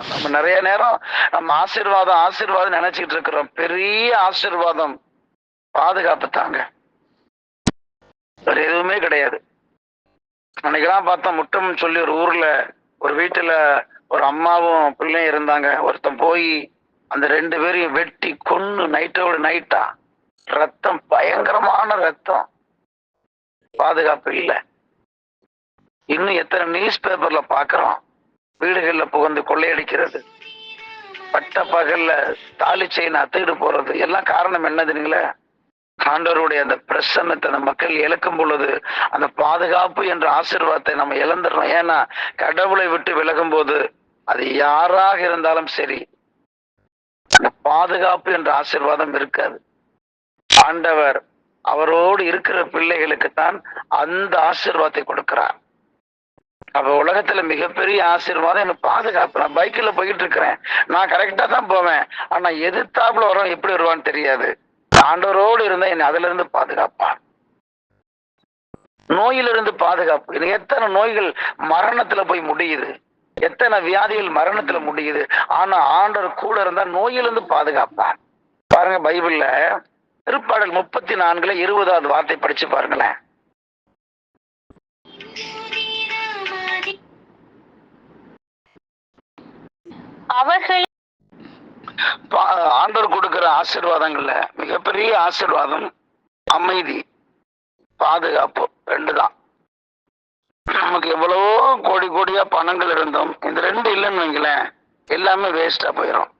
நம்ம நிறைய நேரம் நம்ம ஆசீர்வாதம் ஆசீர்வாதம் நினைச்சிட்டு இருக்கிறோம். பெரிய ஆசீர்வாதம் பாதுகாப்பு தாங்க வேற எதுவுமே கிடையாது. அன்னைக்கெல்லாம் பார்த்தா முட்டம் சொல்லி ஒரு ஊர்ல ஒரு வீட்டுல ஒரு அம்மாவும் பிள்ளையும் இருந்தாங்க. ஒருத்தன் போய் அந்த ரெண்டு பேரையும் வெட்டி கொன்னு நைட்டோட நைட்டா ரத்தம் பயங்கரமான ரத்தம். பாதுகாப்பு இல்லை. இன்னும் எத்தனை நியூஸ் பேப்பர்ல பாக்குறோம். வீடுகள்ல புகுந்து கொள்ளையடிக்கிறது. பட்ட பகல்ல தாலி செயின் அத்துக்கிட்டு போறது. எல்லாம் காரணம் என்னதுங்களே? ஆண்டவருடைய அந்த பிரசன்னத்தை அந்த மக்கள் இழக்கும் பொழுது அந்த பாதுகாப்பு என்ற ஆசீர்வாதத்தை நம்ம இழந்துடுறோம். ஏன்னா கடவுளை விட்டு விலகும் போது அது யாராக இருந்தாலும் சரி அந்த பாதுகாப்பு என்ற ஆசீர்வாதம் இருக்காது. ஆண்டவர் அவரோடு இருக்கிற பிள்ளைகளுக்கு தான் அந்த ஆசீர்வாதத்தை கொடுக்கிறார். அப்ப உலகத்துல மிகப்பெரிய ஆசீர்வாதம் என்ன பாதுகாப்பு. நான் பைக்கில் போயிட்டு இருக்கிறேன் நான் கரெக்டா தான் போவேன். ஆனா எதிர்த்தாப்புல வரும் எப்படி வருவான்னு தெரியாது. ஆண்டவரோடு இருந்தா என்னை அதுல இருந்து பாதுகாப்பான். நோயிலிருந்து பாதுகாப்பு. எத்தனை நோய்கள் மரணத்துல போய் முடியுது? எத்தனை வியாதிகள் மரணத்துல முடியுது? ஆனா ஆண்டவர் கூட இருந்தா நோயிலிருந்து பாதுகாப்பான். பாருங்க பைபிள்ல திருப்பாடல் முப்பத்தி நான்குல இருபதாவது வார்த்தை படிச்சு பாருங்களேன். அவர்கள் ஆண்டவர் கொடுக்கிற ஆசீர்வாதங்கள்ல மிகப்பெரிய ஆசீர்வாதம் அமைதி பாதுகாப்பு ரெண்டு தான் நமக்கு எவ்வளவோ கோடி கோடியா பணங்கள் இருந்தோம் இந்த ரெண்டு இல்லைன்னு வைங்களேன் எல்லாமே வேஸ்டா போயிடும்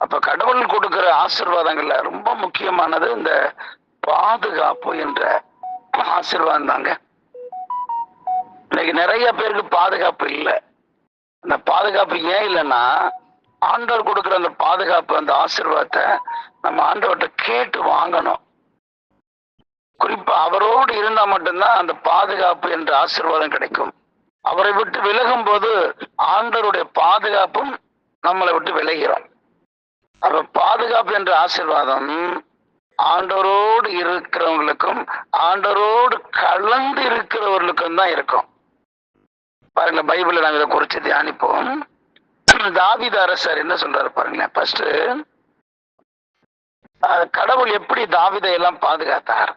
அப்ப கடவுள் கொடுக்கிற ஆசீர்வாதங்கள்ல ரொம்ப முக்கியமானது இந்த பாதுகாப்பு என்ற ஆசிர்வாதம் தாங்க. இன்னைக்கு நிறைய பேருக்கு பாதுகாப்பு இல்லை. அந்த பாதுகாப்பு ஏன் இல்லைன்னா ஆண்டவர் கொடுக்குற அந்த பாதுகாப்பு அந்த ஆசீர்வாதத்தை நம்ம ஆண்டவர்கிட்ட கேட்டு வாங்கணும். குறிப்பா அவரோடு இருந்தா மட்டும்தான் அந்த பாதுகாப்பு என்ற ஆசீர்வாதம் கிடைக்கும். அவரை விட்டு விலகும் போது ஆண்டவருடைய பாதுகாப்பும் நம்மளை விட்டு விலகிறோம். அப்ப பாதுகாப்பு என்ற ஆசீர்வாதம் ஆண்டவரோடு இருக்கிறவங்களுக்கும் ஆண்டவரோடு கலந்து இருக்கிறவர்களுக்கும் தான் இருக்கும். பாருங்க பைபிள்ல நாங்க இதை குறிச்சு தியானிப்போம். தாவித அரசர் என்ன சொல்றாரு பாருங்களேன் ஃபர்ஸ்ட் கடவுள் எப்படி தாவிதை எல்லாம் பாதுகாத்தார்?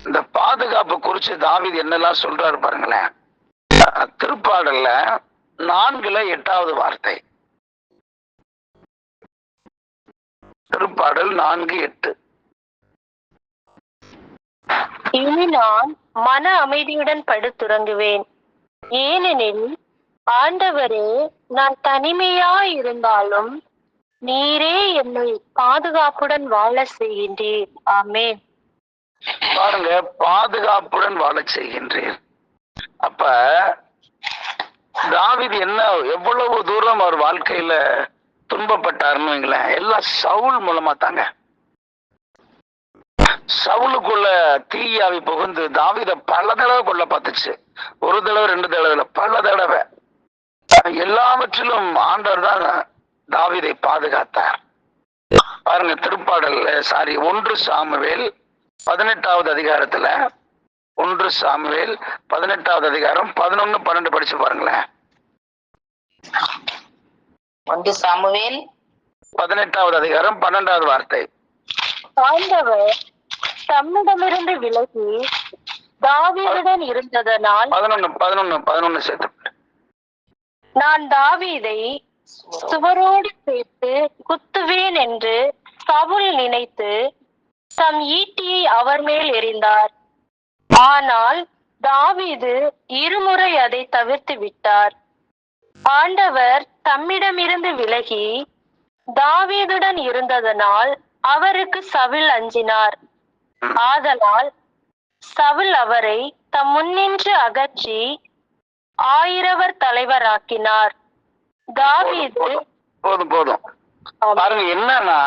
இந்த பாதுகாப்பு குறிச்சு தாவீது என்னெல்லாம் சொல்றாரு பாருங்களேன். திருப்பாடல்ல நான்குல எட்டாவது வார்த்தை. திருப்பாடல் நான்கு எட்டு. இனி நான் மன அமைதியுடன் படுத்துறங்குவேன். ஏனெனில் ஆண்டவரே நான் தனிமையா இருந்தாலும் நீரே என்னை பாதுகாப்புடன் வாழ செய்கின்றீர். ஆமே பாருங்க பாதுகாப்புடன் வாழ செய்கின்றேன் அப்ப தாவிது என்ன எவ்வளவு தூரம் அவர் வாழ்க்கையில துன்பப்பட்டாருன்னு வைங்களேன் எல்லாம் சவுல் மூலமா தாங்க. சவுலுக்குள்ள தீயாவி புகுந்து தாவித பல தடவை கொள்ள பார்த்துச்சு. ஒரு தடவை ரெண்டு தடவை இல்ல, பல தடவை. எல்லாவற்றிலும் ஆண்டவர் தான் தாவீதை பாதுகாத்தார். பாருங்க திருப்பாடல் சாரி ஒன்று சாமுவேல் பதினெட்டாவது அதிகாரத்துல ஒன்று சாமுவேல் பதினெட்டாவது அதிகாரம் பதினொன்னு பன்னெண்டு படிச்சு பாருங்களேன். ஒன்று சாமுவேல் பதினெட்டாவது அதிகாரம் பன்னெண்டாவது வார்த்தை. ஆண்டவர் தம்மிடமிருந்து விலகி தாவீதுடன் இருந்ததனால் பதினொன்னு பதினொன்னு பதினொன்னு சேர்த்து. நான் தாவீதை சுவரோடு சேர்த்து குத்துவேன் என்று சவுல் நினைத்து தம் ஈட்டியை அவர் மேல் எறிந்தார். ஆனால் தாவீது இருமுறை அதை தவிர்த்து விட்டார். ஆண்டவர் தம்மிடமிருந்து விலகி தாவீதுடன் இருந்ததனால் அவருக்கு சவுல் அஞ்சினார். ஆதலால் சவுல் அவரை தம் முன்னின்று அகற்றி ஆயிரவர் தலைவராக்கினார். தாவீது போதும் போதும். பாருங்க என்னன்னா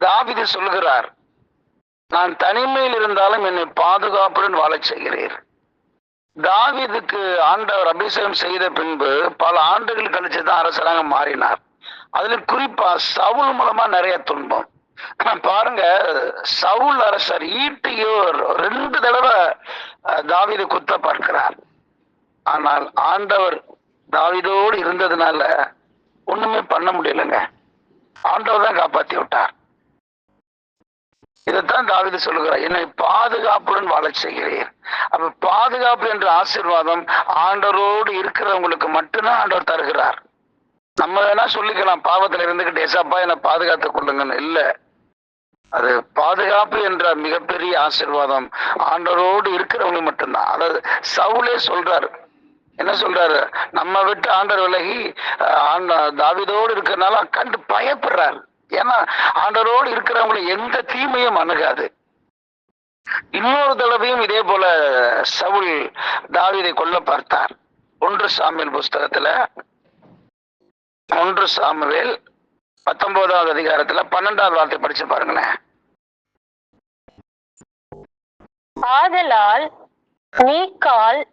தாவீது சொல்லுகிறார் நான் தனிமையில் இருந்தாலும் என்னை பாதுகாப்புடன் வாழச் செய்கிறீர். தாவீதுக்கு ஆண்டவர் அபிஷேகம் செய்த பின்பு பல ஆண்டுகள் கழிச்சு தான் அரசராக மாறினார். அதுல குறிப்பா சவுல் மூலமா நிறைய துன்பம். பாருங்க சவுல் அரசர் ஈட்டியோ ரெண்டு தடவை தாவிது குத்த பார்க்கிறார். ஆனால் ஆண்டவர் தாவிதோடு இருந்ததுனால ஒண்ணுமே பண்ண முடியலங்க. ஆண்டவர் தான் காப்பாத்தி விட்டார். இதைத்தான் தாவிது சொல்லுகிறார் என்னை பாதுகாப்புடன் வாழ செய்கிறீர். அப்ப பாதுகாப்பு என்ற ஆசீர்வாதம் ஆண்டவரோடு இருக்கிறவங்களுக்கு மட்டும்தான் ஆண்டவர் தருகிறார். நம்ம வேணா சொல்லிக்கலாம் பாவத்துல இருந்துகிட்டு ஏசாப்பா என்னை பாதுகாத்துக் கொள்ளுங்கன்னு. இல்ல. அது பாதுகாப்பு என்ற மிகப்பெரிய ஆசீர்வாதம். ஆண்டவரோடு இருக்கிறவங்க மட்டும்தான். அதாவது சவுலே சொல்றாரு. என்ன சொல்றாரு? நம்ம விட்டு ஆண்டவர் விலகி தாவிதோடு ஆண்ட இருக்கிறனால கண்டு பயப்படுறாரு. ஏன்னா ஆண்டரோடு இருக்கிறவங்களை எந்த தீமையும் அணுகாது. இன்னொரு தடவையும் இதே போல சவுல் தாவிதை கொல்ல பார்த்தார். ஒன்று சாமியல் புஸ்தகத்துல ஒன்று சாமுவேல் பத்தொன்பதாவது அதிகாரத்துல பன்னெண்டாவது வார்த்தை படிச்சு பாருங்களேன். ஆதலால் மீகால்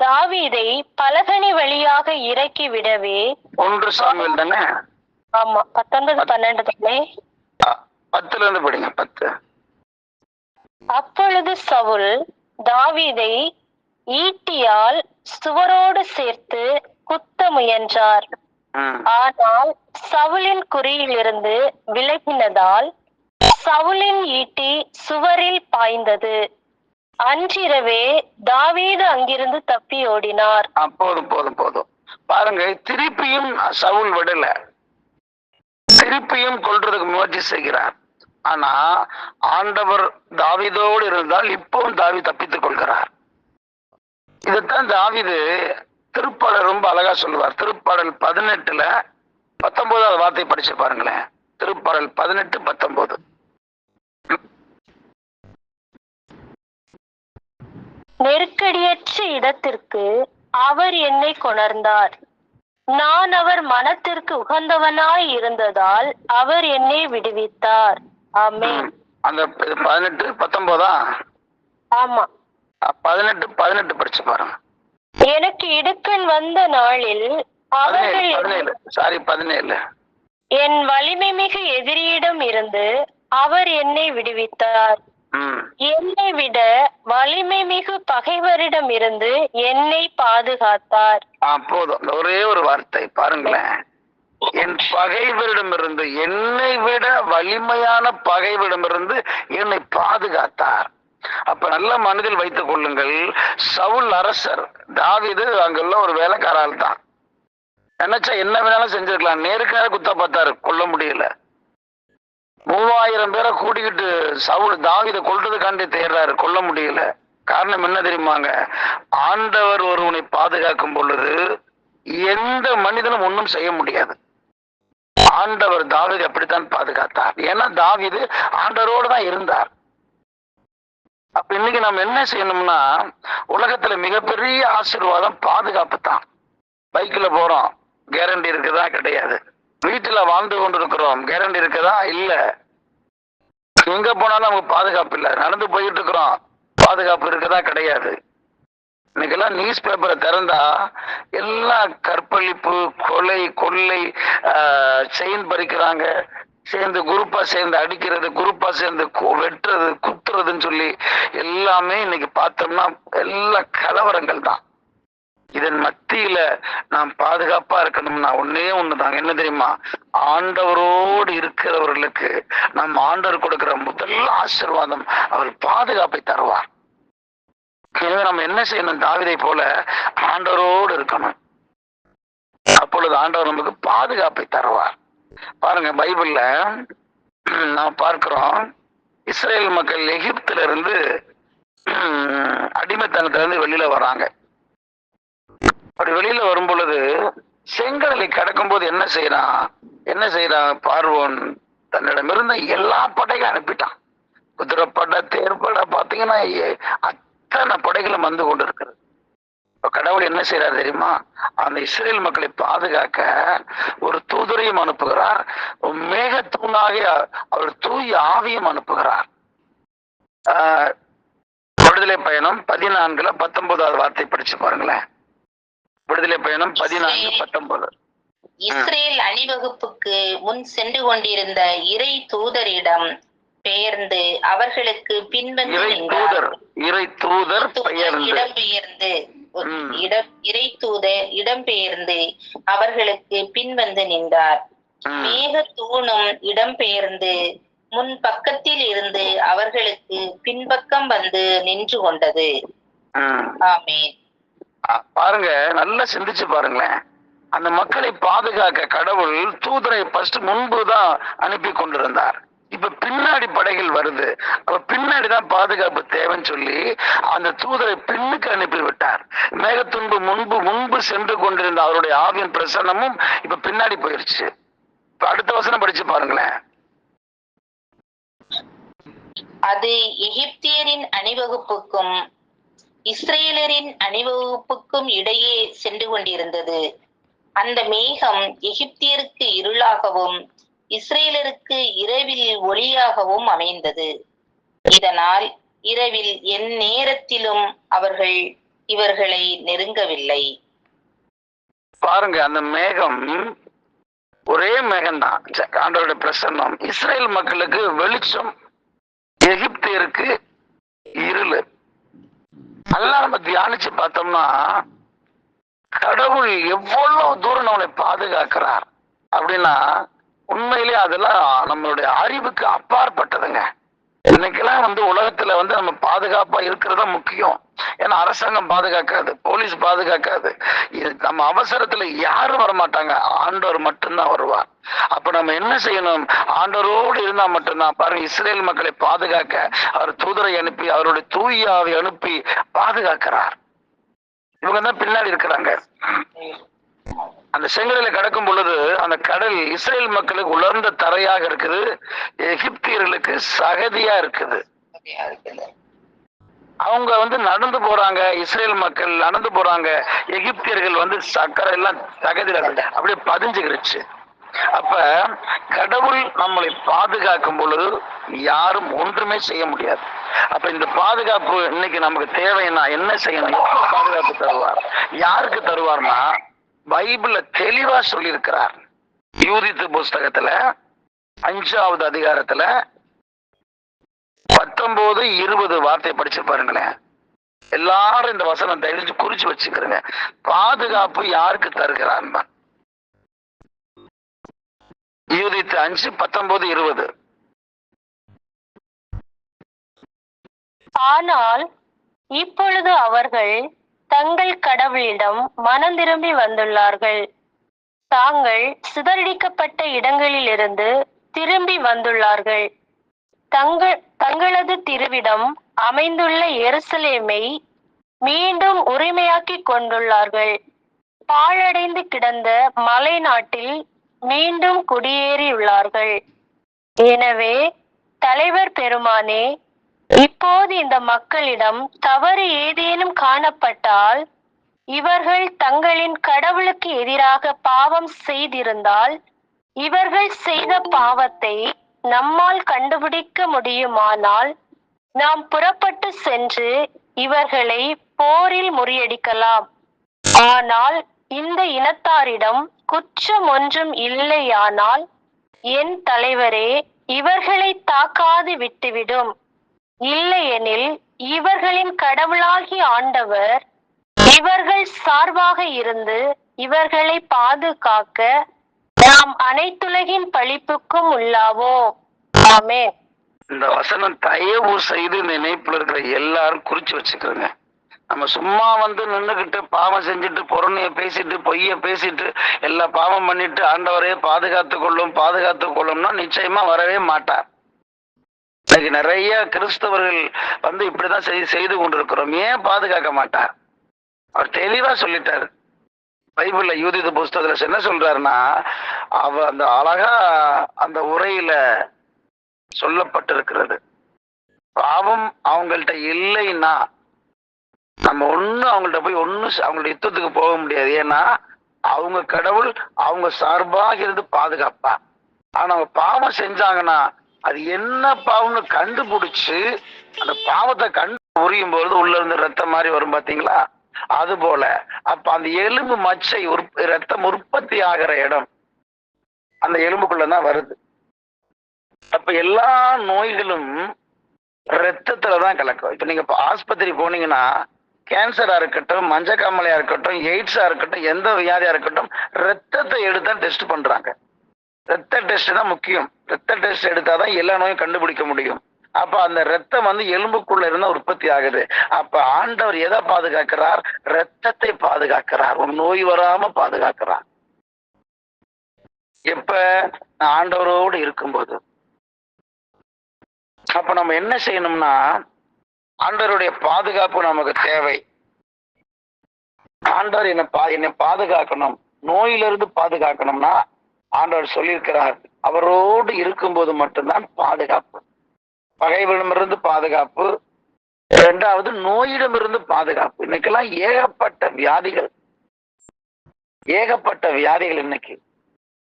தாவீதை பலகனி வழியாக இறக்கி விடவே. ஒன்று சாமுவேல் தானே? ஆமா பத்தொன்பது பன்னெண்டு தானே? பத்துல இருந்து படிங்க பத்து. அப்பொழுது சவுல் தாவீதை ஈட்டியால் சுவரோடு சேர்த்து குத்த முயன்றார். ஆனால் சவுலின் குறியிலிருந்து விலகினதால் சவுலின் ஈட்டி சுவரில் பாய்ந்தது. அன்றிரவே தாவீது அங்கிருந்து தப்பி ஓடினார். போதும் போதும் போதும் பாருங்க திருப்பியும் சவுல் விடல. திருப்பியும் கொல்றதுக்கு முயற்சி செய்கிறார். ஆனா ஆண்டவர் தாவிதோடு இருந்தால் இப்பவும் தாவி தப்பித்துக் கொள்கிறார். இதைத்தான் தாவிது திருப்பாடல் ரொம்ப அழகா சொல்லுவார். திருப்பாடல் பதினெட்டுல பத்தொன்பதாவது வார்த்தை படிச்சு பாருங்களேன். திருப்பாடல் பதினெட்டு பத்தொன்பது. நெருக்கடியற்ற இடத்திற்கு அவர் என்னை கொணர்ந்தார். நான் அவர் மனத்திற்கு உகந்தவனாய் இருந்ததால் அவர் என்னை விடுவித்தார். ஆமென். அந்த பதினெட்டு பத்தொன்பதா? ஆமா. பதினெட்டு பதினெட்டு படிச்சு பாருங்க. எனக்கு இடுக்கண் வந்த நாளில் அவர்கள் சாரி பதினேழு. என் வலிமை மிகு எதிரியிடம் இருந்து அவர் என்னை விடுவித்தார். என்னை விட வலிமை மிகு பகைவரிடம் இருந்து என்னை பாதுகாத்தார். போதும். ஒரே ஒரு வார்த்தை பாருங்களேன். என் பகைவரிடமிருந்து என்னை விட வலிமையான பகைவரிடமிருந்து என்னை பாதுகாத்தார். அப்ப நல்ல மனதில் வைத்துக் கொள்ளுங்கள். சவுல் அரசர் தாவீது அங்குள்ள ஒரு வேலைக்காரால் தான் நினைச்சா என்ன வேணாலும் செஞ்சிருக்கலாம். நேருக்கு நேரம் குத்த பார்த்தாரு கொல்ல முடியல. மூவாயிரம் பேரை கூட்டிக்கிட்டு சவுல் தாவீதை கொல்றதுக்காண்டி தேடுறாரு கொல்ல முடியல. காரணம் என்ன தெரியுமாங்க? ஆண்டவர் ஒருவனை பாதுகாக்கும் பொழுது எந்த மனிதனும் ஒன்றும் செய்ய முடியாது. ஆண்டவர் தாவீது அப்படித்தான் பாதுகாத்தார். ஏன்னா தாவிது ஆண்டவரோடு தான் இருந்தார். அப்ப இன்னைக்கு நம்ம என்ன செய்யணும்னா உலகத்துல மிகப்பெரிய ஆசீர்வாதம் பாதுகாப்பு தான். பைக்ல போறோம். கேரண்டி இருக்குதா? கிடையாது. வீட்டில் வாழ்ந்து கொண்டிருக்கிறோம். கேரண்டி இருக்குதா? இல்லை. எங்க போனாலும் நமக்கு பாதுகாப்பு இல்லை. நடந்து போயிட்டு இருக்கிறோம். பாதுகாப்பு இருக்குதா? கிடையாது. இன்னைக்கெல்லாம் நியூஸ் பேப்பரை திறந்தா எல்லாம் கற்பழிப்பு கொலை கொள்ளை செயின் பறிக்கிறாங்க. சேர்ந்து குரூப்பா சேர்ந்து அடிக்கிறது குரூப்பா சேர்ந்து வெட்டுறது குத்துறதுன்னு சொல்லி எல்லாமே இன்னைக்கு பார்த்தோம்னா எல்லா கலவரங்கள் தான். இதன் மத்தியில நாம் பாதுகாப்பா இருக்கணும்னா ஒன்னே ஒண்ணுதான் என்ன தெரியுமா? ஆண்டவரோடு இருக்கிறவர்களுக்கு நம் ஆண்டவர் கொடுக்கிற முதல் ஆசீர்வாதம் அவர் பாதுகாப்பை தருவார். எனவே நம்ம என்ன செய்யணும்? தாவிதை போல ஆண்டவரோடு இருக்கணும். அப்பொழுது ஆண்டவர் நமக்கு பாதுகாப்பை தருவார். பாருங்க பைபிள்ல நாம் பார்க்கிறோம் இஸ்ரேல் மக்கள் எகிப்துல இருந்து அடிமைத்தனத்துல இருந்து வெளியில வராங்க. அப்படி வெளியில வரும் பொழுது செங்கடலை கடக்கும் போது என்ன செய்யறான் என்ன செய்யறான் பார்வோன்? தன்னிடமிருந்த எல்லா படைகளும் அனுப்பிட்டான். குதிரைப்படை தேர்ப்படை பாத்தீங்கன்னா அத்தனை படைகளும் வந்து கொண்டு இருக்கிறது இப்ப கடவுள் என்ன செய்யறாரு தெரியுமா? அந்த இஸ்ரேல் மக்களை பாதுகாக்க ஒரு தூதரையும் அனுப்புகிறார். மேக தூணாக அவர் தூய ஆவியும் அனுப்புகிறார். ஆஹ், விடுதலை பயணம் பதினான்குல பத்தொன்பதாவது வார்த்தை படிச்சு பாருங்களேன். விடுதலை பயணம் பதினான்கு பத்தொன்பது இஸ்ரேல் அணிவகுப்புக்கு முன் சென்று கொண்டிருந்த இறை தூதரிடம் பெயர்ந்து அவர்களுக்கு பின்வந்து இறை நின்றார். தூதர் இடம்பெயர்ந்து ம். இட இறை தூதர் இடம்பெயர்ந்து அவர்களுக்கு பின்வந்து நின்றார். மேக தூணும் இடம்பெயர்ந்து முன் பக்கத்தில் இருந்து அவர்களுக்கு பின்பக்கம் வந்து நின்று கொண்டது. ஆமேன் பாருங்க நல்லா சிந்திச்சு பாருங்களேன். அந்த மக்களை பாதுகாக்க கடவுள் தூதரை ஃபர்ஸ்ட் முன்பு தான் அனுப்பி கொண்டிருந்தார். இப்ப பின்னாடி படைகள் வருது. அப்ப பின்னாடி தான் பாதுகாப்பு தேவைன்னு சொல்லி அந்த தூதரை பின்னுக்கு அனுப்பி விட்டார். மேகத்துன்பு முன்பு முன்பு சென்று கொண்டிருந்த அவருடைய ஆவியின் பிரசன்னமும் இப்ப பின்னாடி போயிருச்சு. இப்ப அடுத்த வசனம் படிச்சு பாருங்களேன். அது எகிப்தியரின் அணிவகுப்புக்கும் இஸ்ரேலரின் அணிவகுப்புக்கும் இடையே சென்று கொண்டிருந்தது. அந்த மேகம் எகிப்தியருக்கு இருளாகவும் இஸ்ரேலருக்கு இரவில் ஒளியாகவும் அமைந்தது. இதனால் இரவில் என் நேரத்திலும் அவர்கள் இவர்களை நெருங்கவில்லை. பாருங்க அந்த மேகம் ஒரே மேகம்தான். பிரசன்னம். இஸ்ரேல் மக்களுக்கு வெளிச்சம் எகிப்தியருக்கு இருளு. அதெல்லாம் நம்ம தியானிச்சு பார்த்தோம்னா கடவுள் எவ்வளவு தூரம் நம்மளை பாதுகாக்கிறார் அப்படின்னா உண்மையிலே அதெல்லாம் நம்மளுடைய அறிவுக்கு அப்பாற்பட்டதுங்க. இன்னைக்கெல்லாம் வந்து உலகத்துல வந்து நம்ம பாதுகாப்பா இருக்கிறதா முக்கியம். ஏன்னா அரசாங்கம் பாதுகாக்காது போலீஸ் பாதுகாக்காது. இது நம்ம அவசரத்துல யாரும் வர மாட்டாங்க ஆண்டவர் மட்டும்தான் வருவார். அப்ப நம்ம என்ன செய்யணும்? ஆண்டவரோடு இருந்தா மட்டும்தான். பாருங்க இஸ்ரேல் மக்களை பாதுகாக்க அவர் தூதரை அனுப்பி அவருடைய தூயாவை அனுப்பி பாதுகாக்கிறார். இவங்க தான் பின்னாடி இருக்கிறாங்க. அந்த செங்கடலை கடக்கும் பொழுது அந்த கடல் இஸ்ரேல் மக்களுக்கு உலர்ந்த தரையாக இருக்குது. எகிப்தியர்களுக்கு சகதியா இருக்குது. அவங்க வந்து நடந்து போறாங்க. இஸ்ரேல் மக்கள் நடந்து போறாங்க. எகிப்தியர்கள் வந்து சக்கரை எல்லாம் தகதியில அப்படியே பதிஞ்சுக்கிருச்சு. அப்ப கடவுள் நம்மளை பாதுகாக்கும் பொழுது யாரும் ஒன்றுமே செய்ய முடியாது. அப்ப இந்த பாதுகாப்பு இன்னைக்கு நமக்கு தேவைன்னா என்ன செய்யணும்? எப்ப பாதுகாப்பு தருவார். யாருக்கு தருவார்னா பைபிள்ல தெளிவா சொல்லியிருக்கிறார். யூதித்து புஸ்தகத்துல அஞ்சாவது அதிகாரத்துல பத்தொன்பது இருபது வார்த்தை படிச்சு பாருங்களேன். எல்லாரும் இந்த வசனம் தெரிஞ்சு குறிச்சு வச்சுக்கிறேங்க. பாதுகாப்பு யாருக்கு தருகிறான்? யூதித்து அஞ்சு பத்தொன்பது இருபது. ஆனால் இப்பொழுது அவர்கள் தங்கள் கடவுளிடம் மனம் திரும்பி வந்துள்ளார்கள். தாங்கள் சிதறடிக்கப்பட்ட இடங்களிலிருந்து திரும்பி வந்துள்ளார்கள். தங்கள் தங்களது திருவிடம் அமைந்துள்ள எருசலேமை மீண்டும் உரிமையாக்கிக் கொண்டுள்ளார்கள். பாழடைந்து கிடந்த மலை நாட்டில் மீண்டும் குடியேறியுள்ளார்கள். எனவே தலைவர் பெருமானே இப்போது இந்த மக்களிடம் தவறு ஏதேனும் காணப்பட்டால் இவர்கள் தங்களின் கடவுளுக்கு எதிராக பாவம் செய்திருந்தால் இவர்கள் செய்த பாவத்தை நம்மால் கண்டுபிடிக்க முடியுமானால் நாம் புறப்பட்டு சென்று இவர்களை போரில் முறியடிக்கலாம். ஆனால் இந்த இனத்தாரிடம் குற்றம் ஒன்றும் இல்லையானால் என் தலைவரே இவர்களை தாக்காது விட்டுவிடும். இல்லையெனில் இவர்களின் கடவுளாகி ஆண்டவர் இவர்கள் சார்பாக இருந்து இவர்களை பாதுகாக்க நாம் அனைத்துலகின் பழிப்புக்கும் உள்ளாவோம் ஆமே இந்த வசனம் தயவு செய்து இந்த இணைப்புல இருக்கிற எல்லாரும் குறிச்சு வச்சுக்கிறோங்க நம்ம சும்மா வந்து நின்னுகிட்டு பாவம் செஞ்சுட்டு பொருணைய பேசிட்டு பொய்ய பேசிட்டு எல்லா பாவம் பண்ணிட்டு ஆண்டவரே பாதுகாத்து கொள்ளும் பாதுகாத்து கொள்ளும்னா நிச்சயமா வரவே மாட்டார். இன்னைக்கு நிறைய கிறிஸ்தவர்கள் வந்து இப்படிதான் செய் செய்து கொண்டிருக்கிறோம். ஏன் பாதுகாக்க மாட்டார்? அவர் தெளிவா சொல்லிட்டார். பைபிள்ல யூதித புஸ்தகத்துல என்ன சொல்றாருன்னா அவ அந்த அழகா அந்த உரையில சொல்லப்பட்டிருக்கிறது. பாவம் அவங்கள்ட்ட இல்லைன்னா நம்ம ஒண்ணு அவங்கள்ட்ட போய் ஒண்ணு அவங்கள்ட்ட அவங்களோட யுத்தத்துக்கு போக முடியாது. ஏன்னா அவங்க கடவுள் அவங்க சார்பாக இருந்து பாதுகாப்பா ஆனா அவங்க பாவம் செஞ்சாங்கன்னா அது என்ன பாவம்னு கண்டுபிடிச்சு அந்த பாவத்தை கண்டு உரியும் பொழுது உள்ள இருந்து ரத்தம் மாதிரி வரும் பாத்தீங்களா? அது போல. அப்ப அந்த எலும்பு மச்சை ரத்தம் உற்பத்தி ஆகிற இடம் அந்த எலும்புக்குள்ளதான் வருது. அப்ப எல்லா நோய்களும் ரத்தத்துலதான் கலக்கும். இப்ப நீங்க ஆஸ்பத்திரி போனீங்கன்னா கேன்சரா இருக்கட்டும் மஞ்சக்காமலையா இருக்கட்டும் எய்ட்ஸா இருக்கட்டும் எந்த வியாதியா இருக்கட்டும் ரத்தத்தை எடுத்தா டெஸ்ட் பண்றாங்க. ரத்த டெஸ்ட் தான் முக்கியம். ரத்த டெஸ்ட் எடுத்தாதான் எல்லா நோயும் கண்டுபிடிக்க முடியும். அப்ப அந்த ரத்தம் வந்து எலும்புக்குள்ள இருந்தா உற்பத்தி ஆகுது. அப்ப ஆண்டவர் எதை பாதுகாக்கிறார்? ரத்தத்தை பாதுகாக்கிறார். ஒரு நோய் வராம பாதுகாக்கிறார். எப்ப? நான் ஆண்டவரோடு இருக்கும்போது. அப்ப நம்ம என்ன செய்யணும்னா ஆண்டவருடைய பாதுகாப்பு நமக்கு தேவை. ஆண்டவர் என்னை பா என்னை பாதுகாக்கணும். நோயிலிருந்து பாதுகாக்கணும்னா ஆண்டவர் சொல்லியிருக்கிறார். அவரோடு இருக்கும்போது மட்டும்தான் பாதுகாப்பு. பகைவரிடமிருந்து பாதுகாப்பு. இரண்டாவது நோயிடமிருந்து பாதுகாப்பு. இன்னைக்கெல்லாம் ஏகப்பட்ட வியாதிகள். ஏகப்பட்ட வியாதிகள் இன்னைக்கு.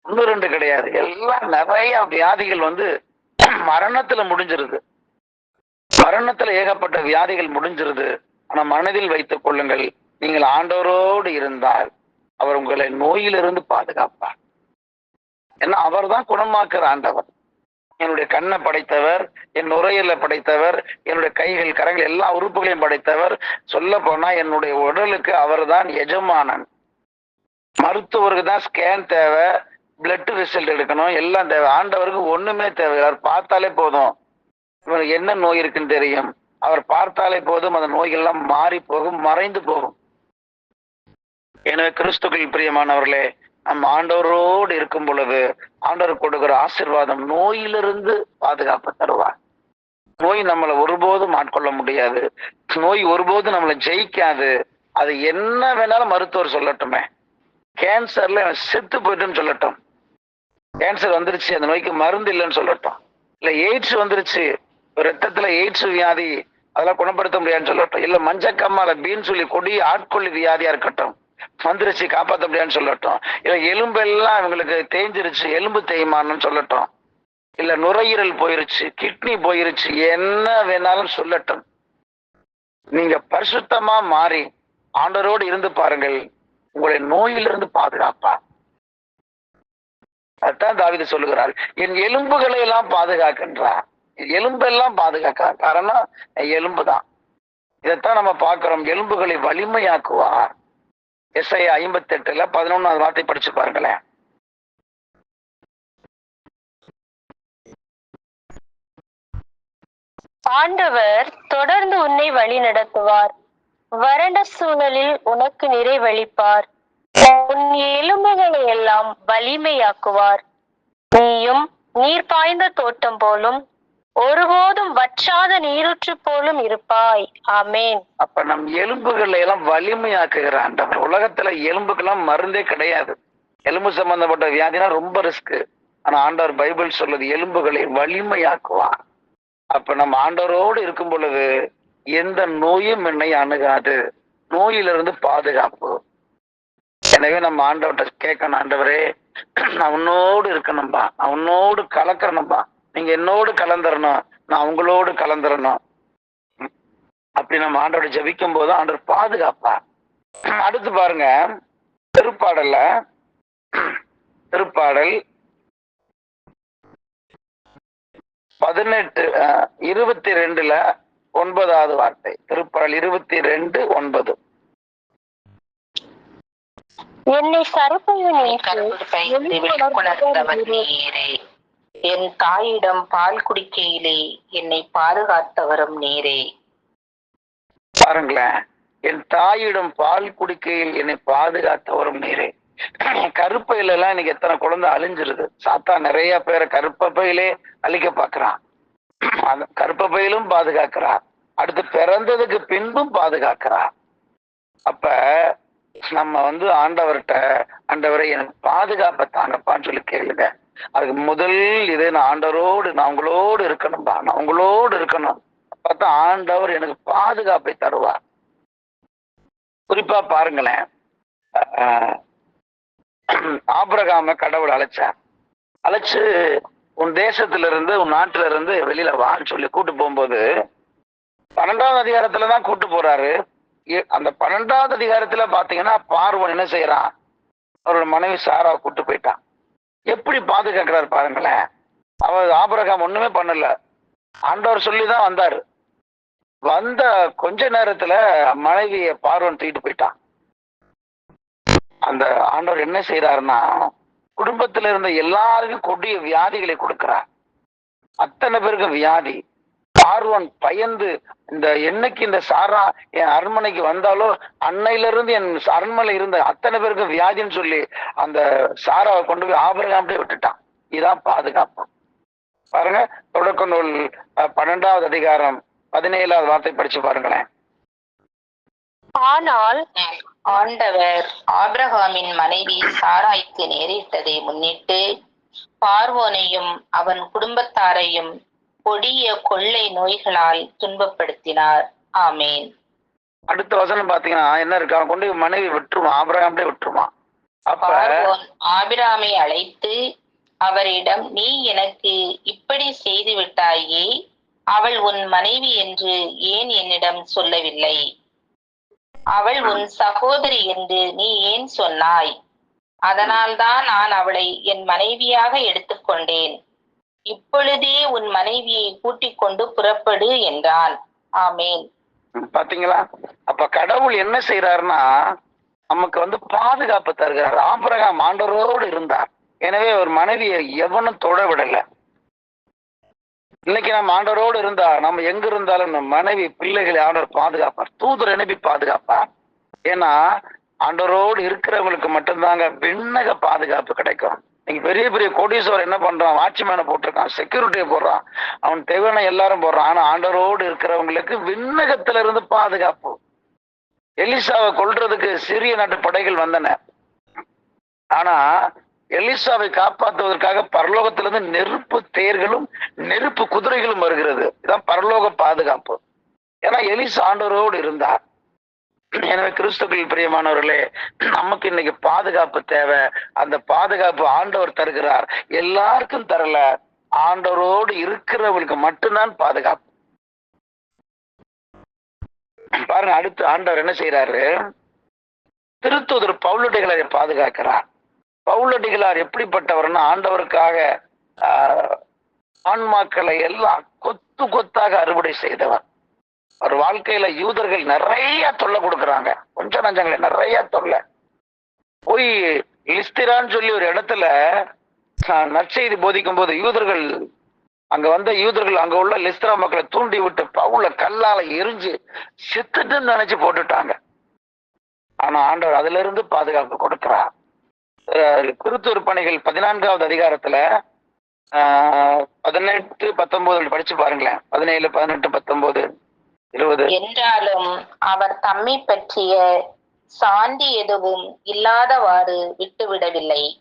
ஒன்று ரெண்டு கிடையாது. எல்லாம் நிறைய வியாதிகள் வந்து மரணத்துல முடிஞ்சிருது. மரணத்துல ஏகப்பட்ட வியாதிகள் முடிஞ்சிருது. ஆனா மனதில் வைத்துக் கொள்ளுங்கள் நீங்கள் ஆண்டவரோடு இருந்தால் அவர் உங்களை நோயிலிருந்து பாதுகாப்பார். ஏன்னா அவர் தான் குணமாக்குற ஆண்டவர். என்னுடைய கண்ணை படைத்தவர் என் நுரையீரலை படைத்தவர் என்னுடைய கைகள் கரங்கள் எல்லா உறுப்புகளையும் படைத்தவர். சொல்ல போனா என்னுடைய உடலுக்கு அவர் தான் எஜமானன். மருத்துவருக்கு தான் ஸ்கேன் தேவை பிளட் ரிசல்ட் எடுக்கணும் எல்லாம் தேவை. ஆண்டவருக்கு ஒண்ணுமே தேவை. அவர் பார்த்தாலே போதும். இவனுக்கு என்ன நோய் இருக்குன்னு தெரியும். அவர் பார்த்தாலே போதும் அந்த நோய்கள் எல்லாம் மாறி போகும் மறைந்து போகும். எனவே கிறிஸ்துக்கள் பிரியமானவர்களே நம் ஆண்டவரோடு இருக்கும் பொழுது ஆண்டவர் கொடுக்கிற ஆசீர்வாதம் நோயிலிருந்து பாதுகாப்பு தருவார். நோய் நம்மளை ஒருபோதும் ஆட்கொள்ள முடியாது. நோய் ஒருபோதும் நம்மளை ஜெயிக்காது. அது என்ன வேணாலும் மருத்துவர் சொல்லட்டுமே. கேன்சர்ல செத்து போயிட்டுன்னு சொல்லட்டும். கேன்சர் வந்துருச்சு அந்த நோய்க்கு மருந்து இல்லைன்னு சொல்லட்டும். இல்ல எய்ட்ஸ் வந்துருச்சு ரத்தத்துல எய்ட்ஸ் வியாதி அதெல்லாம் குணப்படுத்த முடியாதுன்னு சொல்லட்டும். இல்ல மஞ்சக்கம்மால பீன் சொல்லி கொடி ஆட்கொள்ளி வியாதியா இருக்கட்டும். வந்துருச்சு காப்பாற்ற முடியாதுன்னு சொல்லட்டும். இல்ல எலும்பெல்லாம் இவங்களுக்கு தேஞ்சிருச்சு எலும்பு தேய்மான்னு சொல்லட்டும். இல்ல நுரையீரல் போயிருச்சு கிட்னி போயிருச்சு என்ன வேணாலும் சொல்லட்டும். நீங்க பரிசுத்தமா மாறி ஆண்டரோடு இருந்து பாருங்கள். உங்களை நோயிலிருந்து பாதுகாப்பா. அதான் தாவித சொல்லுகிறார். என் எலும்புகளை எல்லாம் பாதுகாக்கின்றார் எலும்பெல்லாம் பாதுகாக்க. காரணம் எலும்பு தான் இதைத்தான் நம்ம பார்க்கிறோம். எலும்புகளை வலிமையாக்குவார். எஸ்ஐ ஐம்பத்தி எட்டுல பதினொன்னாவது வார்த்தை படிச்சு பாருங்களேன். ஆண்டவர் தொடர்ந்து உன்னை வழி நடத்துவார். வறண்ட சூழலில் உனக்கு நிறைவளிப்பார். உன் எலும்புகளை எல்லாம் வலிமையாக்குவார். நீயும் நீர் பாய்ந்த தோட்டம் போலும் ஒருபோதும் வற்றாத நீரூற்று போலும் இருப்பாய். ஆமேன். அப்ப நம் எலும்புகளை எல்லாம் வலிமையாக்குகிற ஆண்டவர். உலகத்துல எலும்புக்கெல்லாம் மருந்தே கிடையாது. எலும்பு சம்பந்தப்பட்ட வியாதினா ரொம்ப ரிஸ்க் ஆனா ஆண்டவர் பைபிள் சொல்லுது எலும்புகளை வலிமையாக்குவார். அப்ப நம்ம ஆண்டவரோடு இருக்கும் பொழுது எந்த நோயும் என்னை அணுகாது. நோயிலிருந்து பாதுகாப்பு. எனவே நம்ம ஆண்டவர்கிட்ட கேட்கணும் ஆண்டவரே நான் உன்னோடு இருக்கணும்பா. நான் உன்னோடு நீங்க என்னோடு கலந்துரணும் நான் உங்களோடு கலந்துரணும் அப்படி நம்ம ஆண்டோட ஜெபிக்கும் போது ஆண்டவர் பாதுகாப்பா. அடுத்து பாருங்க. திருப்பாடல்ல. திருப்பாடல் பதினெட்டு இருபத்தி ரெண்டுல ஒன்பதாவது வார்த்தை. திருப்பாடல் இருபத்தி ரெண்டு ஒன்பது. என்னை சரப்பையின் என் தாயிடம் பால் குடிக்கையிலே என்னை பாதுகாத்தவரும் நீரே. பாருங்களேன் என் தாயிடம் பால் குடிக்கையில் என்னை பாதுகாத்தவரும் நீரே. கருப்பையில எல்லாம் இன்னைக்கு எத்தனை குழந்தை அழிஞ்சிருது. சாத்தா நிறைய பேரை கருப்பையிலே அழிக்க பாக்குறான் கருப்ப கருப்பையிலும் பாதுகாக்கிறார் அடுத்து பிறந்ததுக்கு பின்பும் பாதுகாக்கிறார் அப்ப நம்ம வந்து ஆண்டவர்கிட்ட ஆண்டவரை எனக்கு பாதுகாப்பை தாங்கப்பான்னு சொல்லி கேளுங்க. அதுக்கு முதல் இது நான் ஆண்டவரோடு நான் உங்களோடு இருக்கணும்பா. நான் உங்களோடு இருக்கணும். அப்பதான் ஆண்டவர் எனக்கு பாதுகாப்பை தருவார். குறிப்பா பாருங்களேன். ஆபிரகாம கடவுள் அழைச்சார். அழைச்சு உன் தேசத்துல இருந்து உன் நாட்டுல இருந்து வெளியில வான்னு சொல்லி கூட்டு போகும்போது பன்னெண்டாவது அதிகாரத்துல தான் கூட்டு போறாரு. அந்த பன்னெண்டாவது அதிகாரத்துல பாத்தீங்கன்னா பார்வன் என்ன செய்யறான்? அவரோட மனைவி சாராவை கூட்டு போயிட்டான். எப்படி பாதுகாக்கிறார் பாருங்களேன். அவர் ஆபரகம் ஒண்ணுமே பண்ணல. ஆண்டவர் சொல்லி தான் வந்தார். வந்த கொஞ்ச நேரத்துல மனைவிய பார்வன் தூக்கிட்டு போயிட்டான். அந்த ஆண்டவர் என்ன செய்யறாருன்னா குடும்பத்துல இருந்த எல்லாருக்கும் கொடிய வியாதிகளை கொடுக்கிறார். அத்தனை பேருக்கும் வியாதி. பார்வன் பயந்து இந்த என்னைக்கு இந்த சாரா என் அரண்மனைக்கு வந்தாலோ அன்னையில இருந்து என் அரண்மனை இருந்த அத்தனை பேருக்கும் வியாதின்னு சொல்லி அந்த சாராவை கொண்டு போய் ஆபரகாம்டே விட்டுட்டான். இதான் பாதுகாப்பு. பாருங்க தொடக்க நூல் பன்னெண்டாவது அதிகாரம் பதினேழாவது வார்த்தை படிச்சு பாருங்களேன். ஆனால் ஆண்டவர் ஆபிரகாமின் மனைவி சாராய்க்கு நேரிட்டதை முன்னிட்டு பார்வோனையும் அவன் குடும்பத்தாரையும் கொடிய கொள்ளை நோய்களால் துன்பப்படுத்தினார். ஆமேன். அடுத்த வசனம் பாத்தீங்கன்னா என்ன இருக்கு? அவன் கொண்டு மனைவி விட்டுருவான். ஆபரகாம்டே விட்டுருவான். அப்ப ஆபிராமை அழைத்து அவரிடம் நீ எனக்கு இப்படி செய்து விட்டாயே அவள் உன் மனைவி என்று ஏன் என்னிடம் சொல்லவில்லை? அவள் உன் சகோதரி என்று நீ ஏன் சொன்னாய்? அதனால்தான் நான் அவளை என் மனைவியாக எடுத்துக்கொண்டேன். இப்பொழுதே உன் மனைவியை கூட்டிக் கொண்டு புறப்படு என்றான். ஆமேன். பாத்தீங்களா? அப்ப கடவுள் என்ன செய்யறாருன்னா நமக்கு வந்து பாதுகாப்பு தருகிறார். ஆபிரகாம் ஆண்டவரோடு இருந்தார். எனவே ஒரு மனைவியை எவனும் தொட விடல. இன்னைக்கு நம்ம ஆண்டவரோடு இருந்தா நம்ம எங்க இருந்தாலும் நம்ம மனைவி பிள்ளைகளை ஆண்டவர் பாதுகாப்பார். தூதர் அனுப்பி பாதுகாப்பார். ஏன்னா ஆண்டவரோடு இருக்கிறவங்களுக்கு மட்டும்தாங்க விண்ணக பாதுகாப்பு கிடைக்கும். நீங்க பெரிய பெரிய கோடீஸ்வரர் என்ன பண்றான்? வாட்ச்மேனை போட்டிருக்கான் செக்யூரிட்டியை போடுறான். அவன் தேவையான எல்லாரும் போடுறான். ஆனா ஆண்டரோடு இருக்கிறவங்களுக்கு விண்ணகத்துல இருந்து பாதுகாப்பு. எலிசாவை கொல்றதுக்கு சிறிய நாட்டு படைகள் வந்தன. ஆனா எலிசாவை காப்பாற்றுவதற்காக பரலோகத்திலிருந்து நெருப்பு தேர்களும் நெருப்பு குதிரைகளும் வருகிறது. இதான் பரலோக பாதுகாப்பு. ஏன்னா எலிசா ஆண்டவரோடு இருந்தார். எனவே கிறிஸ்துக்கள் பிரியமானவர்களே நமக்கு இன்னைக்கு பாதுகாப்பு தேவை. அந்த பாதுகாப்பு ஆண்டவர் தருகிறார். எல்லாருக்கும் தரல. ஆண்டவரோடு இருக்கிறவங்களுக்கு மட்டும்தான் பாதுகாப்பு. பாருங்க அடுத்து ஆண்டவர் என்ன செய்யறாரு திருத்தூதர் பவுலடிகளார் பாதுகாக்கிறார். பவுலடிகளார் எப்படிப்பட்டவர்னா ஆண்டவருக்காக ஆஹ், ஆன்மாக்களை எல்லாம் கொத்து கொத்தாக அறுவடை செய்தவர். அவர் வாழ்க்கையில யூதர்கள் நிறைய தொல்லை கொடுக்குறாங்க. கொஞ்சம் நஞ்சங்களை நிறைய தொல்லை. போய் லிஸ்திரான்னு சொல்லி ஒரு இடத்துல நற்செய்தி போதிக்கும் போது யூதர்கள் அங்க வந்த யூதர்கள் அங்க உள்ள லிஸ்திரா மக்களை தூண்டி விட்டு பவுல கல்லால எரிஞ்சு செத்துட்டுன்னு நினைச்சு போட்டுட்டாங்க. ஆனா ஆண்டவர் அதுல இருந்து பாதுகாப்பு கொடுக்கிறார். திருத்தூர் பணிகள் பதினான்காவது அதிகாரத்துல ஆஹ், பதினெட்டு பத்தொன்பது படிச்சு பாருங்களேன். பதினேழு பதினெட்டு பத்தொன்பது. என்றாலும் அவர் தம்மை பற்றிய சாந்தி எதுவும் இல்லாதவாறு விட்டுவிடவில்லை.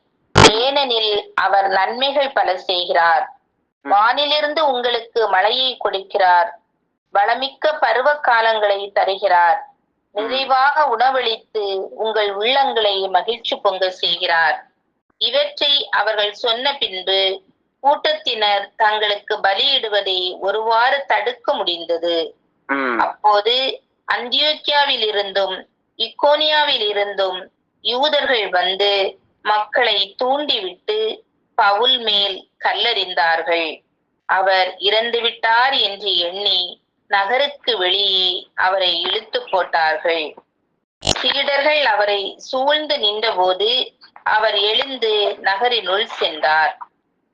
ஏனெனில் அவர் நன்மைகள் பல செய்கிறார். வானிலிருந்து உங்களுக்கு மழையை கொடுக்கிறார். வளமிக்க பருவ காலங்களை தருகிறார். நிறைவாக உணவளித்து உங்கள் உள்ளங்களை மகிழ்ச்சி பொங்க செய்கிறார். இவற்றை அவர்கள் சொன்ன பின்பு கூட்டத்தினர் தங்களுக்கு பலியிடுவதை ஒருவாறு தடுக்க முடிந்தது. அப்போது அந்தியோக்கியாவில் இருந்தும் இக்கோனியாவில் இருந்தும் யூதர்கள் வந்து மக்களை தூண்டிவிட்டு பவுல் மேல் கல்லறிந்தார்கள். அவர் இறந்து விட்டார் என்று எண்ணி நகருக்கு வெளியே அவரை இழுத்து போட்டார்கள். சீடர்கள் அவரை சூழ்ந்து நின்றபோது அவர் எழுந்து நகரினுள் சென்றார்.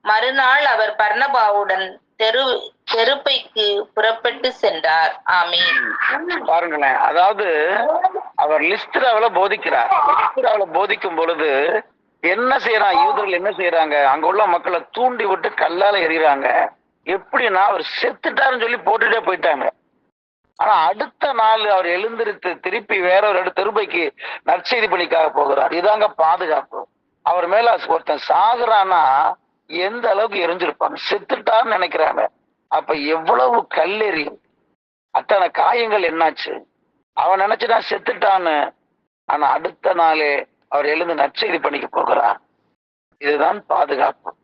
மறுநாள் அவர் பர்ணபாவுடன் தெரு செருப்பைக்கு புறப்பட்டு சென்றார். ஆமீன். பாருங்களேன் அதாவது அவர் லிஸ்திராவில போதிக்கிறார். லிஸ்திராவில போதிக்கும் பொழுது என்ன செய்யறான் யூதர்கள் என்ன செய்யறாங்க அங்க உள்ள மக்களை தூண்டி விட்டு கல்லால எறிகிறாங்க. எப்படின்னா அவர் செத்துட்டாருன்னு சொல்லி போட்டுட்டே போயிட்டாங்க. ஆனா அடுத்த நாள் அவர் எழுந்திருத்து திருப்பி வேற ஒரு இடத்து திருப்பைக்கு நற்செய்தி பணிக்காக போகிறார். இதாங்க பாதுகாப்பு. அவர் மேல ஒருத்தன் சாகுறான்னா எந்த அளவுக்கு எரிஞ்சிருப்பாங்க? செத்துட்டான்னு நினைக்கிறாங்க. அப்ப எவ்வளவு கல்லெறி? அத்தனை காயங்கள் என்னாச்சு? அவன் நினைச்சுட்டா செத்துட்டான்னு. ஆனா அடுத்த நாளே அவர் எழுந்து நற்செய்தி பண்ணிக்க போகிறார். இதுதான் பாதுகாப்பு.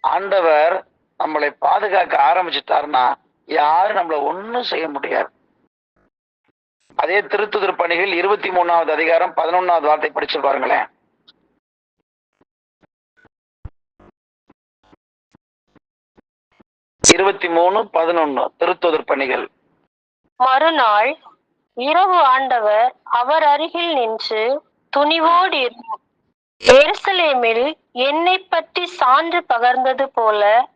ஆண்டவர் நம்மளை பாதுகாக்க ஆரம்பிச்சிட்டாருன்னா யாரும் நம்மள ஒன்றும் செய்ய முடியாது. அதே திருத்துதர் பணிகள் இருபத்தி மூணாவது அதிகாரம் பதினொன்னாவது வார்த்தை படிச்சு பாருங்களேன் இருபத்தி மூணு பதினொன்னு. திருத்துதர் பணிகள். மறுநாள் இரவு ஆண்டவர் அவர் அருகில் நின்று துணிவோடு இரு- எருசலேமில் என்னை பற்றி சான்று பகர்ந்தது போல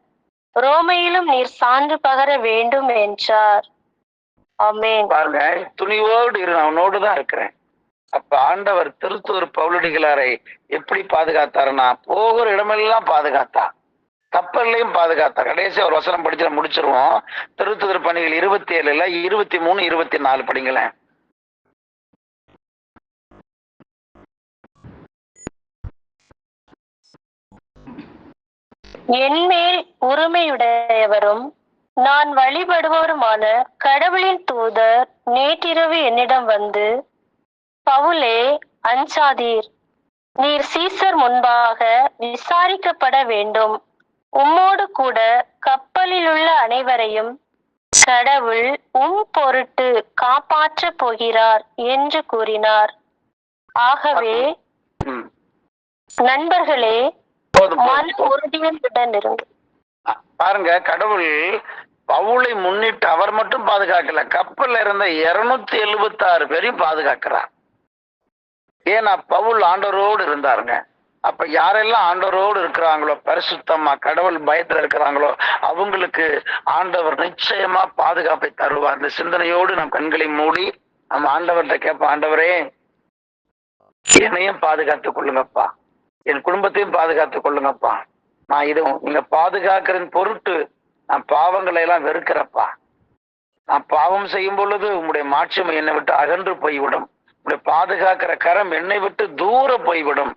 ரோமையிலும் நீர் சான்று பகர வேண்டும் என்றார். ஆமென். பாருங்க துணிவோடு இரு நான் உன்னோடு தான் இருக்கிறேன். அப்ப ஆண்டவர் திருத்தூர் பவுலடிகளாரை எப்படி பாதுகாத்தாருன்னா போகிற இடமெல்லாம் பாதுகாத்தா. கப்பல்லையும் பாதுகாத்தார் கடைசி ஒரு வசனம் படிச்சு நம்ம முடிச்சிருவோம். திருத்துதர் பணிகள் இருபத்தி ஏழுல இருபத்தி மூணு இருபத்தி நாலு படிங்களேன் என்மேல் உரிமையுடையவரும் நான் வழிபடுவோருமான கடவுளின் தூதர் நேற்றிரவு என்னிடம் வந்து பவுலே அஞ்சாதீர். நீர் சீசர் முன்பாக விசாரிக்கப்பட வேண்டும். உம்மோடு கூட கப்பலில் உள்ள அனைவரையும் கடவுள் உம் பொருட்டு காப்பாற்றப் போகிறார் என்று கூறினார். ஆகவே. நண்பர்களே மன. உறுதியுடன் இருங்கள். பாருங்க கடவுள் பவுலை முன்னிட்டு அவர் மட்டும் பாதுகாக்கல. கப்பல்ல இருந்த இருநூத்தி எழுபத்தி ஆறு பேரையும் பாதுகாக்கிறார். ஏன்னா பவுல் ஆண்டவரோடு இருந்தாருங்க. அப்ப யாரெல்லாம் ஆண்டவரோடு இருக்கிறாங்களோ பரிசுத்தமா கடவுள் பயத்துல இருக்கிறாங்களோ அவங்களுக்கு ஆண்டவர் நிச்சயமா பாதுகாப்பை தருவார். இந்த சிந்தனையோடு நம் கண்களை மூடி நம்ம ஆண்டவர்கிட்ட கேட்போம் ஆண்டவரே என்னையும் பாதுகாத்துக் கொள்ளுங்கப்பா. என் குடும்பத்தையும் பாதுகாத்துக் கொள்ளுங்கப்பா. நான் இது நீங்க பாதுகாக்கிறன் பொருட்டு நான் பாவங்களை எல்லாம் வெறுக்கிறப்பா. நான் பாவம் செய்யும் பொழுது உங்களுடைய மாட்சிமை என்னை விட்டு அகன்று போய்விடும். உங்களுடைய பாதுகாக்கிற கரம் என்னை விட்டு தூர போய்விடும்.